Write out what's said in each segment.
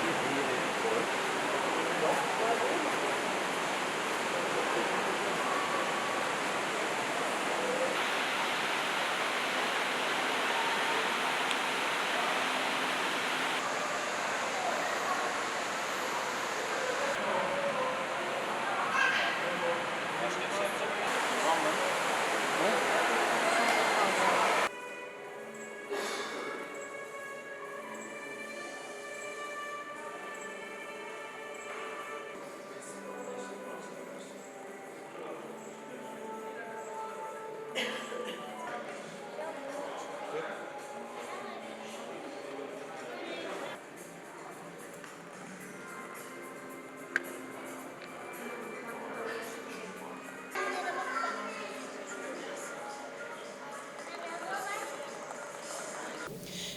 Thank you.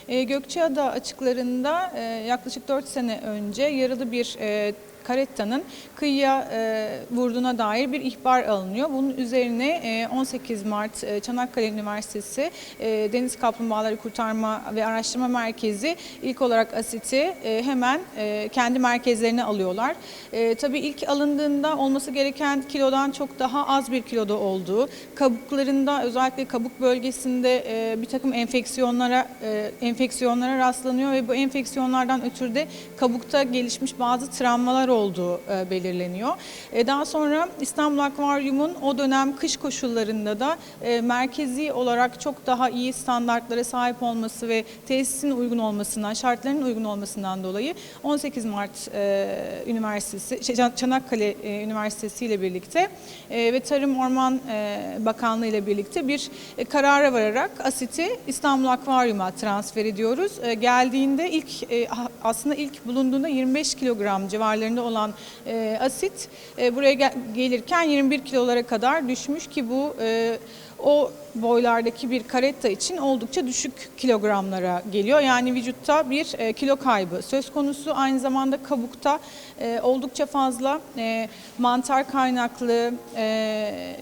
Gökçeada açıklarında e, yaklaşık 4 sene önce yaralı bir e, karettanın kıyıya e, vurduğuna dair bir ihbar alınıyor. Bunun üzerine e, 18 Mart e, Çanakkale Üniversitesi e, Deniz Kaplumbağaları Kurtarma ve Araştırma Merkezi ilk olarak asiti e, hemen e, kendi merkezlerine alıyorlar. E, tabii ilk alındığında olması gereken kilodan çok daha az bir kiloda olduğu, kabuklarında özellikle kabuk bölgesinde e, bir takım enfeksiyonlara e, enfeksiyonlara rastlanıyor ve bu enfeksiyonlardan ötürü de kabukta gelişmiş bazı travmalar olduğu e, belirleniyor. E, daha sonra İstanbul Akvaryum'un o dönem kış koşullarında da e, merkezi olarak çok daha iyi standartlara sahip olması ve tesisin uygun olmasından, şartların uygun olmasından dolayı 18 Mart Üniversitesi, şey, Çanakkale Üniversitesi ile birlikte ve Tarım Orman Bakanlığı ile birlikte bir karara vararak asiti İstanbul Akvaryum'a transfer ediyoruz. Geldiğinde ilk aslında ilk bulunduğunda 25 kilogram civarlarında olan e, asit e, buraya gel- gelirken 21 kilolara kadar düşmüş ki bu e, o boylardaki bir karetta için oldukça düşük kilogramlara geliyor. Yani vücutta bir e, kilo kaybı söz konusu. Aynı zamanda kabukta e, oldukça fazla e, mantar kaynaklı,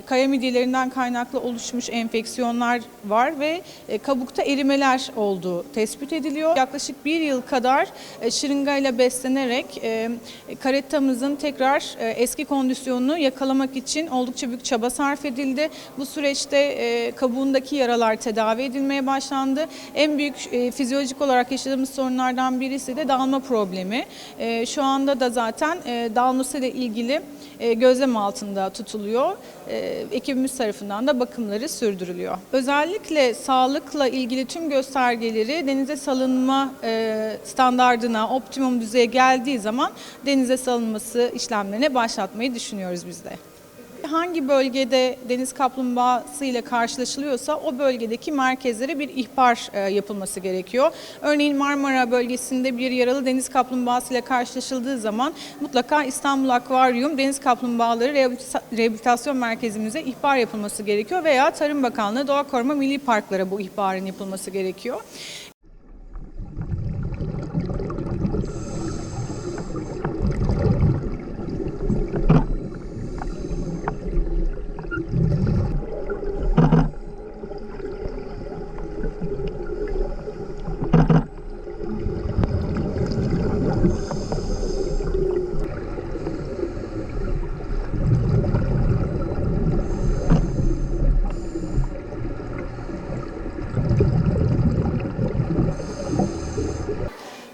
kaya midyelerinden kaynaklı oluşmuş enfeksiyonlar var ve kabukta erimeler olduğu tespit ediliyor. Yaklaşık bir yıl kadar şırıngayla beslenerek karettamızın tekrar eski kondisyonunu yakalamak için oldukça büyük çaba sarf edildi. Bu süreçte e, kabuğundaki yaralar tedavi edilmeye başlandı. En büyük e, fizyolojik olarak yaşadığımız sorunlardan birisi de dalma problemi. E, şu anda da zaten e, dalması ile ilgili e, gözlem altında tutuluyor. E, ekibimiz tarafından da bakımları sürdürülüyor. Özellikle sağlıkla ilgili tüm göstergeleri denize salınma e, standardına, optimum düzeye geldiği zaman denize salınması işlemlerine başlatmayı düşünüyoruz biz de. Hangi bölgede deniz kaplumbağası ile karşılaşılıyorsa o bölgedeki merkezlere bir ihbar e, yapılması gerekiyor. Örneğin Marmara bölgesinde bir yaralı deniz kaplumbağası ile karşılaşıldığı zaman mutlaka İstanbul Akvaryum Deniz Kaplumbağaları Rehabilita- Rehabilitasyon Merkezimize ihbar yapılması gerekiyor veya Tarım Bakanlığı Doğa Koruma Milli Parklara bu ihbarın yapılması gerekiyor.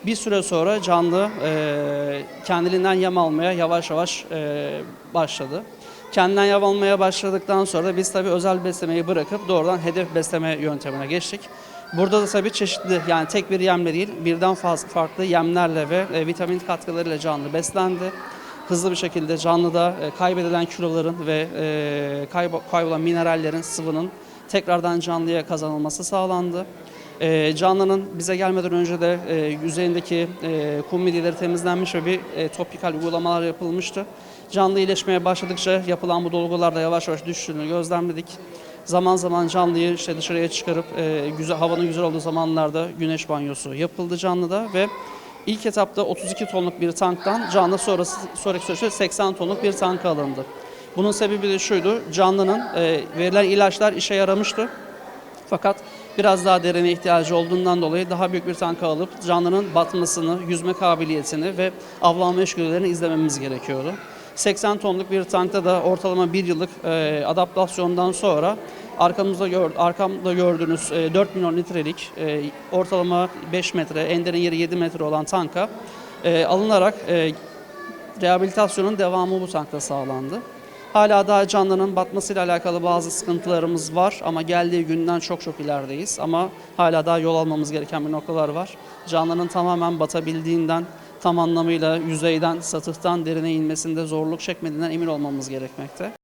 Bir süre sonra canlı e, kendiliğinden yem almaya yavaş yavaş e, başladı. Kendinden yem almaya başladıktan sonra da biz tabii özel beslemeyi bırakıp doğrudan hedef besleme yöntemine geçtik. Burada da tabii çeşitli yani tek bir yemle değil birden fazla farklı yemlerle ve e, vitamin katkılarıyla canlı beslendi. Hızlı bir şekilde canlıda e, kaybedilen kiloların ve e, kaybo- kaybolan minerallerin, sıvının tekrardan canlıya kazanılması sağlandı. E, canlının bize gelmeden önce de e, yüzeyindeki e, kum midyeleri temizlenmiş ve bir e, topikal uygulamalar yapılmıştı. Canlı iyileşmeye başladıkça yapılan bu dolgularda yavaş yavaş düştüğünü gözlemledik. Zaman zaman canlıyı işte dışarıya çıkarıp e, güzel, havanın güzel olduğu zamanlarda güneş banyosu yapıldı canlıda ve ilk etapta 32 tonluk bir tanktan canlı sonrası, sonraki süreçte 80 tonluk bir tanka alındı. Bunun sebebi de şuydu, canlının e, verilen ilaçlar işe yaramıştı. Fakat biraz daha derine ihtiyacı olduğundan dolayı daha büyük bir tanka alıp canlının batmasını, yüzme kabiliyetini ve avlanma içgüdülerini izlememiz gerekiyordu. 80 tonluk bir tankta da ortalama bir yıllık e, adaptasyondan sonra arkamızda gör, arkamda gördüğünüz e, 4 milyon litrelik e, ortalama 5 metre, en derin yeri 7 metre olan tanka e, alınarak e, rehabilitasyonun devamı bu tankta sağlandı. Hala daha canlının batmasıyla alakalı bazı sıkıntılarımız var ama geldiği günden çok çok ilerideyiz. Ama hala daha yol almamız gereken bir noktalar var. Canlının tamamen batabildiğinden, tam anlamıyla yüzeyden, satıhtan derine inmesinde zorluk çekmediğinden emin olmamız gerekmekte.